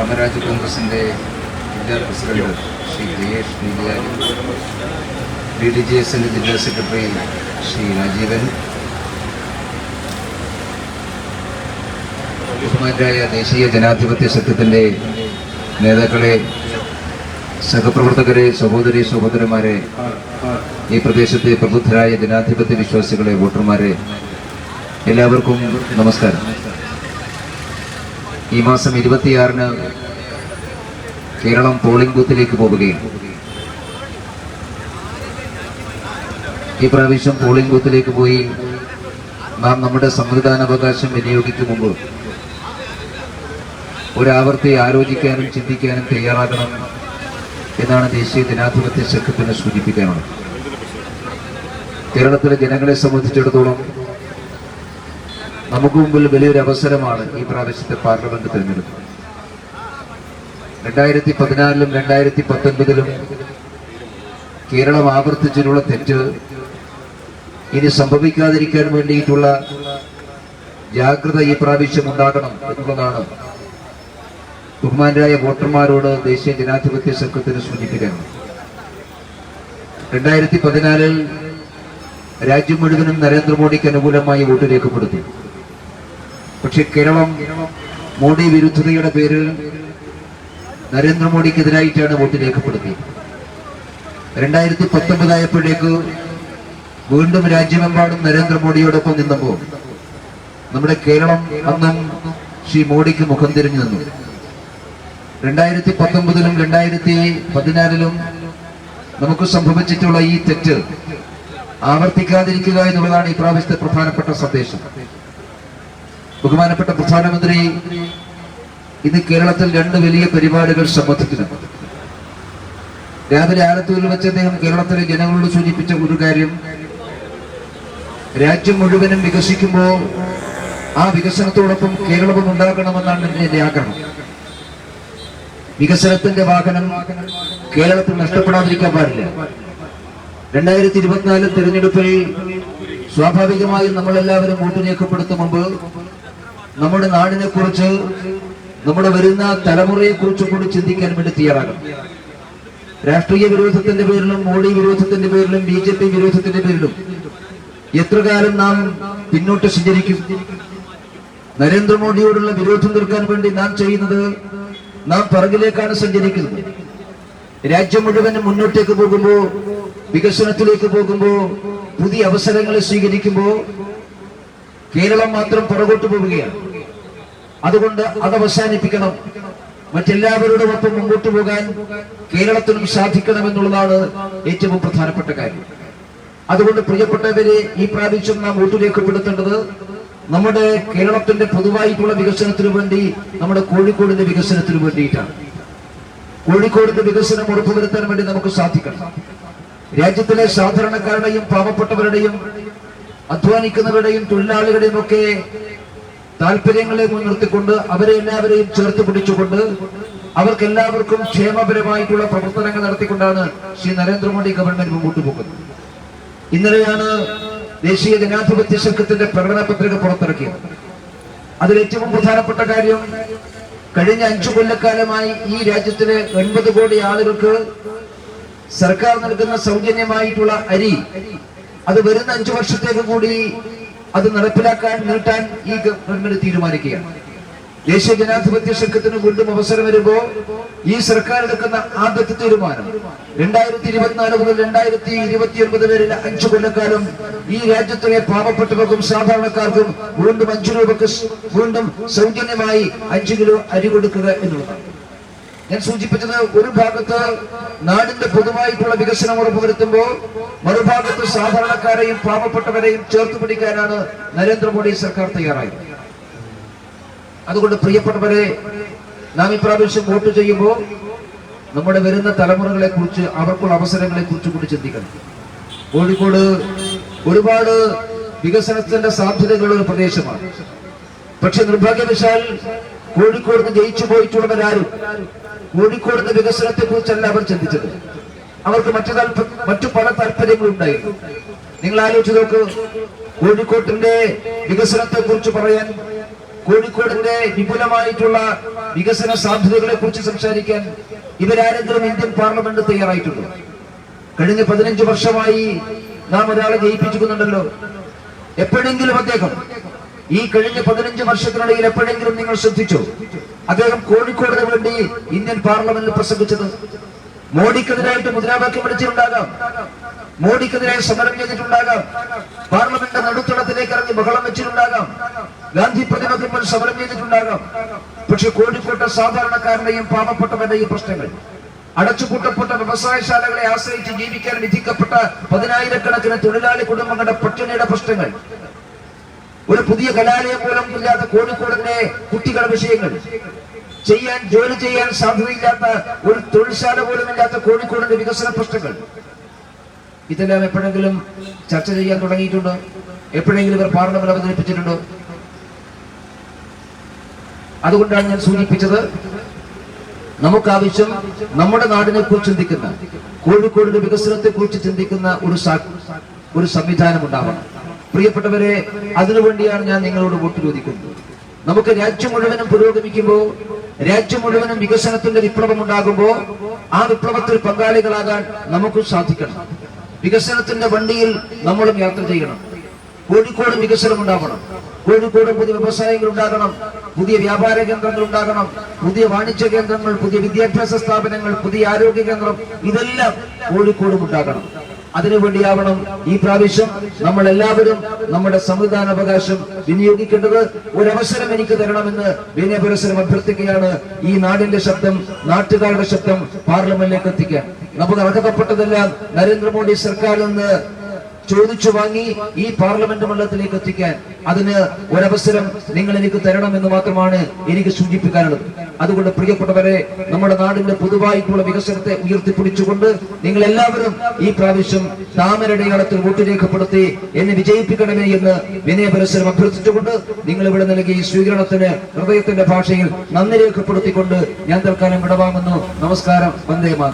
കാമരാജ് കോൺഗ്രസിന്റെ ജില്ലാ president Shri Jayesh Neeliyari B D J എസിന്റെ ജില്ലാ സെക്രട്ടറി ശ്രീ രാജീവൻ ബഹുമാനായ ദേശീയ ജനാധിപത്യ സഖ്യത്തിന്റെ നേതാക്കളെ സഹപ്രവർത്തകരെ സഹോദരി സഹോദരന്മാരെ ഈ പ്രദേശത്തെ പ്രബുദ്ധരായ ജനാധിപത്യ വിശ്വാസികളെ വോട്ടർമാരെ എല്ലാവർക്കും നമസ്കാരം. ഈ മാസം ഇരുപത്തിയാറിന് കേരളം പോളിംഗ് ബൂത്തിലേക്ക് പോവുകയാണ്. ഈ പ്രാവശ്യം പോളിംഗ് ബൂത്തിലേക്ക് പോയി നാം നമ്മുടെ സമ്മതിദാനാവകാശം വിനിയോഗിക്കും മുമ്പ് ഒരാവർത്തി ആലോചിക്കാനും ചിന്തിക്കാനും തയ്യാറാകണം എന്നാണ് ദേശീയ ദിനാധിപത്യ സഖ്യത്തിന് സൂചിപ്പിക്കാനുള്ളത്. കേരളത്തിലെ ജനങ്ങളെ സംബന്ധിച്ചിടത്തോളം നമുക്ക് മുമ്പിൽ വലിയൊരു അവസരമാണ് ഈ പ്രാവശ്യത്തെ പാർലമെന്റ് തിരഞ്ഞെടുപ്പ് രണ്ടായിരത്തി പതിനാലിലും രണ്ടായിരത്തി പത്തൊൻപതിലും കേരളം ആവർത്തിച്ചിട്ടുള്ള തെറ്റ് ഇനി സംഭവിക്കാതിരിക്കാൻ വേണ്ടിയിട്ടുള്ള ജാഗ്രത ഈ പ്രാവശ്യം ഉണ്ടാകണം എന്നുള്ളതാണ് ബഹുമാനരായ വോട്ടർമാരോട് ദേശീയ ജനാധിപത്യ സംഘത്തിന് സൂചിപ്പിക്കണം രണ്ടായിരത്തി പതിനാലിൽ രാജ്യം മുഴുവനും നരേന്ദ്രമോദിക്ക് അനുകൂലമായി വോട്ട് രേഖപ്പെടുത്തി. പക്ഷെ കേരളം മോഡി വിരുദ്ധതയുടെ പേരിൽ നരേന്ദ്രമോദിക്കെതിരായിട്ടാണ് വോട്ട് രേഖപ്പെടുത്തിയത്. രണ്ടായിരത്തി പത്തൊമ്പതായപ്പോഴേക്ക് വീണ്ടും രാജ്യമെമ്പാടും നരേന്ദ്രമോദിയോടൊപ്പം നിന്നപ്പോൾ നമ്മുടെ കേരളം അന്നും ശ്രീ മോഡിക്ക് മുഖം തിരിഞ്ഞു നിന്നു. രണ്ടായിരത്തി പത്തൊമ്പതിലും രണ്ടായിരത്തി പതിനാലിലും നമുക്ക് സംഭവിച്ചിട്ടുള്ള ഈ തെറ്റ് ആവർത്തിക്കാതിരിക്കുക എന്നുള്ളതാണ് ഈ പ്രാവശ്യത്തെ പ്രധാനപ്പെട്ട സന്ദേശം. ബഹുമാനപ്പെട്ട പ്രധാനമന്ത്രി ഇന്ന് കേരളത്തിൽ രണ്ട് വലിയ പരിപാടികൾ സംബന്ധിക്കുന്നുണ്ട്. രാവിലെ ആലത്തൂരിൽ വെച്ച് അദ്ദേഹം കേരളത്തിലെ ജനങ്ങളോട് സൂചിപ്പിച്ച ഒരു കാര്യം. രാജ്യം മുഴുവനും വികസിക്കുമ്പോൾ ആ വികസനത്തോടൊപ്പം കേരളവും ഉണ്ടാകണമെന്നാണ് എന്റെ ആഗ്രഹം. വികസനത്തിന്റെ വാഹനം കേരളത്തിൽ നഷ്ടപ്പെടാതിരിക്കാൻ പാടില്ല. രണ്ടായിരത്തി ഇരുപത്തിനാല് തെരഞ്ഞെടുപ്പിൽ സ്വാഭാവികമായും നമ്മളെല്ലാവരും വോട്ട് രേഖപ്പെടുത്തും മുമ്പ് നമ്മുടെ നാടിനെ കുറിച്ച് നമ്മുടെ വരുന്ന തലമുറയെ കുറിച്ച് കൂടി ചിന്തിക്കാൻ വേണ്ടി തയ്യാറാകണം. രാഷ്ട്രീയ വിരോധത്തിന്റെ പേരിലും മോഡി വിരോധത്തിന്റെ പേരിലും ബി ജെ പി വിരോധത്തിന്റെ പേരിലും എത്ര കാലം നാം പിന്നോട്ട് സഞ്ചരിക്കും? നരേന്ദ്രമോദിയോടുള്ള വിരോധം തീർക്കാൻ വേണ്ടി നാം ചെയ്യുന്നത് നാം പറകിലേക്കാണ് സഞ്ചരിക്കുന്നത്. രാജ്യം മുഴുവൻ മുന്നോട്ടേക്ക് പോകുമ്പോൾ വികസനത്തിലേക്ക് പോകുമ്പോൾ പുതിയ അവസരങ്ങളെ സ്വീകരിക്കുമ്പോ കേരളം മാത്രം പുറകോട്ട് പോവുകയാണ്. അതുകൊണ്ട് അത് അവസാനിപ്പിക്കണം. മറ്റെല്ലാവരുടെ ഒപ്പം മുമ്പോട്ട് പോകാൻ കേരളത്തിനും സാധിക്കണം എന്നുള്ളതാണ് ഏറ്റവും പ്രധാനപ്പെട്ട കാര്യം. അതുകൊണ്ട് പ്രിയപ്പെട്ടവരെ ഈ പ്രാവശ്യം നാം വോട്ട് രേഖപ്പെടുത്തേണ്ടത് നമ്മുടെ കേരളത്തിന്റെ പൊതുവായിട്ടുള്ള വികസനത്തിന് വേണ്ടി നമ്മുടെ കോഴിക്കോടിന്റെ വികസനത്തിന് വേണ്ടിയിട്ടാണ്. കോഴിക്കോടിന്റെ വികസനം ഉറപ്പുവരുത്താൻ വേണ്ടി നമുക്ക് സാധിക്കണം. രാജ്യത്തിലെ സാധാരണക്കാരുടെയും പാവപ്പെട്ടവരുടെയും അധ്വാനിക്കുന്നവരുടെയും തൊഴിലാളികളുടെയും ഒക്കെ താല്പര്യങ്ങളെ മുൻനിർത്തിക്കൊണ്ട് അവരെ എല്ലാവരെയും ചേർത്ത് പിടിച്ചുകൊണ്ട് അവർക്ക് എല്ലാവർക്കും ക്ഷേമപരമായിട്ടുള്ള പ്രവർത്തനങ്ങൾ നടത്തിക്കൊണ്ടാണ് ശ്രീ നരേന്ദ്രമോദി ഗവൺമെന്റ് മുമ്പോട്ട് പോകുന്നത്. ഇന്നലെയാണ് ദേശീയ ജനാധിപത്യ സംഘത്തിന്റെ പ്രകടന പത്രിക പുറത്തിറക്കിയത്. അതിൽ ഏറ്റവും പ്രധാനപ്പെട്ട കാര്യം കഴിഞ്ഞ അഞ്ചു കൊല്ലക്കാലമായി ഈ രാജ്യത്തിലെ എൺപത് കോടി ആളുകൾക്ക് സർക്കാർ നൽകുന്ന സൗജന്യമായിട്ടുള്ള അരി. അത് വരുന്ന അഞ്ചു വർഷത്തേക്ക് കൂടി അത് നടപ്പിലാക്കാൻ നീട്ടാൻ ഈ ഗവൺമെന്റ് തീരുമാനിക്കുകയാണ്. ദേശീയ ജനാധിപത്യ സഖ്യത്തിന് വീണ്ടും അവസരം വരുമ്പോ ഈ സർക്കാർ എടുക്കുന്ന ആദ്യത്തെ തീരുമാനം രണ്ടായിരത്തി ഇരുപത്തിനാല് മുതൽ രണ്ടായിരത്തി ഇരുപത്തി ഒൻപത് വരെ അഞ്ചു കൊല്ലക്കാലം ഈ രാജ്യത്തിലെ പാവപ്പെട്ടവർക്കും സാധാരണക്കാർക്കും വീണ്ടും അഞ്ചു രൂപക്ക് വീണ്ടും സൗജന്യമായി അഞ്ചു കിലോ അരി കൊടുക്കുക എന്നുള്ളതാണ്. ഞാൻ സൂചിപ്പിച്ചത് ഒരു ഭാഗത്ത് നാടിന്റെ പൊതുവായിട്ടുള്ള വികസനം ഉറപ്പുവരുത്തുമ്പോൾ മറുഭാഗത്ത് സാധാരണക്കാരെയും പാവപ്പെട്ടവരെയും ചേർത്ത് പിടിക്കാനാണ് നരേന്ദ്രമോദി സർക്കാർ തയ്യാറായത്. അതുകൊണ്ട് പ്രിയപ്പെട്ടവരെ നാം ഇപ്രാവശ്യം വോട്ട് ചെയ്യുമ്പോൾ നമ്മുടെ വരുന്ന തലമുറകളെ കുറിച്ച് അവർക്കുള്ള അവസരങ്ങളെ കുറിച്ച് കൂടി ചിന്തിക്കണം. കോഴിക്കോട് ഒരുപാട് വികസനത്തിന്റെ സാധ്യതകളുള്ള പ്രദേശമാണ്. പക്ഷെ നിർഭാഗ്യവശാൽ കോഴിക്കോട് ജയിച്ചു പോയിട്ടുള്ളവരാരും കോഴിക്കോടിന്റെ വികസനത്തെ കുറിച്ചല്ല അവർ ചിന്തിച്ചത്. അവർക്ക് മറ്റു മറ്റു പല താല്പര്യങ്ങളുണ്ടായിരുന്നു നിങ്ങൾ ആലോചിച്ച് നോക്ക് കോഴിക്കോട്ടിന്റെ വികസനത്തെ കുറിച്ച് പറയാൻ കോഴിക്കോടിന്റെ വിപുലമായിട്ടുള്ള വികസന സാധ്യതകളെ കുറിച്ച് സംസാരിക്കാൻ ഇവരാരെങ്കിലും ഇന്ത്യൻ പാർലമെന്റ് തയ്യാറായിട്ടുണ്ടോ? കഴിഞ്ഞ പതിനഞ്ച് വർഷമായി നാം ഒരാളെ ജയിപ്പിച്ചിരിക്കുന്നുണ്ടല്ലോ. എപ്പോഴെങ്കിലും അദ്ദേഹം ഈ കഴിഞ്ഞ പതിനഞ്ച് വർഷത്തിനിടയിൽ എപ്പോഴെങ്കിലും നിങ്ങൾ ശ്രദ്ധിച്ചോ? അദ്ദേഹം കോഴിക്കോടിന് വേണ്ടി ഇന്ത്യൻ പാർലമെന്റിൽ പ്രസംഗിച്ചത്. മോഡിക്കെതിരായിട്ട് മുദ്രാവാക്യം വിളിച്ചിട്ടുണ്ടാകാം. മോഡിക്കെതിരെ സമരം ചെയ്തിട്ടുണ്ടാകാം. പാർലമെന്റ് നടുത്തളത്തിലേക്ക് ഇറങ്ങി ബഹളം വെച്ചിട്ടുണ്ടാകാം. ഗാന്ധി പ്രതിമയ്ക്ക് മുൻ സമരം ചെയ്തിട്ടുണ്ടാകാം. പക്ഷെ കോഴിക്കോട്ടെ സാധാരണക്കാരന്റെയും പാവപ്പെട്ടവരുടെയും പ്രശ്നങ്ങൾ അടച്ചുപൂട്ടപ്പെട്ട വ്യവസായശാലകളെ ആശ്രയിച്ച് ജീവിക്കാൻ വിധിക്കപ്പെട്ട പതിനായിരക്കണക്കിന് തൊഴിലാളി കുടുംബങ്ങളുടെ പട്ടിണിയുടെ പ്രശ്നങ്ങൾ ഒരു പുതിയ കലാലയം പോലും ഇല്ലാത്ത കോഴിക്കോടിന്റെ കുട്ടികളുടെ വിഷയങ്ങൾ. ചെയ്യാൻ ജോലി ചെയ്യാൻ സാധ്യതയില്ലാത്ത ഒരു തൊഴിൽശാല പോലും ഇല്ലാത്ത കോഴിക്കോടിന്റെ വികസന പ്രശ്നങ്ങൾ. ഇതെല്ലാം എപ്പോഴെങ്കിലും ചർച്ച ചെയ്യാൻ തുടങ്ങിയിട്ടുണ്ടോ? എപ്പോഴെങ്കിലും ഇവർ പാർലമെന്റ് അവതരിപ്പിച്ചിട്ടുണ്ടോ? അതുകൊണ്ടാണ് ഞാൻ സൂചിപ്പിച്ചത് നമുക്കാവശ്യം നമ്മുടെ നാടിനെ കുറിച്ച് ചിന്തിക്കുന്ന കോഴിക്കോടിന്റെ വികസനത്തെ കുറിച്ച് ചിന്തിക്കുന്ന ഒരു ഒരു സംവിധാനം ഉണ്ടാവണം. പ്രിയപ്പെട്ടവരെ അതിനുവേണ്ടിയാണ് ഞാൻ നിങ്ങളോട് വോട്ട് ചോദിക്കുന്നത്. നമുക്ക് രാജ്യം മുഴുവനും പുരോഗമിക്കുമ്പോൾ രാജ്യം മുഴുവനും വികസനത്തിന്റെ വിപ്ലവം ഉണ്ടാകുമ്പോൾ ആ വിപ്ലവത്തിൽ പങ്കാളികളാകാൻ നമുക്ക് സാധിക്കണം. വികസനത്തിന്റെ വണ്ടിയിൽ നമ്മളും യാത്ര ചെയ്യണം. കോഴിക്കോട് വികസനം ഉണ്ടാവണം കോഴിക്കോട് പുതിയ വ്യവസായങ്ങൾ ഉണ്ടാകണം. പുതിയ വ്യാപാര കേന്ദ്രങ്ങൾ ഉണ്ടാകണം. പുതിയ വാണിജ്യ കേന്ദ്രങ്ങൾ പുതിയ വിദ്യാഭ്യാസ സ്ഥാപനങ്ങൾ പുതിയ ആരോഗ്യ കേന്ദ്രം ഇതെല്ലാം കോഴിക്കോടും ഉണ്ടാകണം. അതിനുവേണ്ടിയാവണം ഈ പ്രാവശ്യം നമ്മൾ എല്ലാവരും നമ്മുടെ സമ്മതിദാനാവകാശം വിനിയോഗിക്കേണ്ടത് ഒരവസരം എനിക്ക് തരണമെന്ന് വിനയപുരസരം അഭ്യർത്ഥിക്കുകയാണ്. ഈ നാടിന്റെ ശബ്ദം നാട്ടുകാരുടെ ശബ്ദം പാർലമെന്റിലേക്ക് എത്തിക്കാൻ. നമുക്ക് അർഹതപ്പെട്ടതെല്ലാം നരേന്ദ്രമോദി സർക്കാരിൽ നിന്ന് ചോദിച്ചു വാങ്ങി ഈ പാർലമെന്റ് മണ്ഡലത്തിലേക്ക് എത്തിക്കാൻ. അതിന് ഒരവസരം നിങ്ങൾ എനിക്ക് തരണം എന്ന് മാത്രമാണ് എനിക്ക് സൂചിപ്പിക്കാനുള്ളത്. അതുകൊണ്ട് പ്രിയപ്പെട്ടവരെ നമ്മുടെ നാടിന്റെ പൊതുവായിട്ടുള്ള വികസനത്തെ ഉയർത്തിപ്പിടിച്ചുകൊണ്ട് നിങ്ങൾ എല്ലാവരും ഈ പ്രാവശ്യം താമരടയാളത്തിൽ വോട്ട് രേഖപ്പെടുത്തി എന്നെ വിജയിപ്പിക്കണമേ എന്ന് വിനയപരസരം അഭ്യർത്ഥിച്ചുകൊണ്ട് നിങ്ങൾ ഇവിടെ നൽകിയ ഈ സ്വീകരണത്തിന് ഹൃദയത്തിന്റെ ഭാഷയിൽ നന്ദി രേഖപ്പെടുത്തിക്കൊണ്ട് ഞാൻ തൽക്കാലം വിടവാങ്ങുന്നു. നമസ്കാരം. വന്ദേ മാതരം.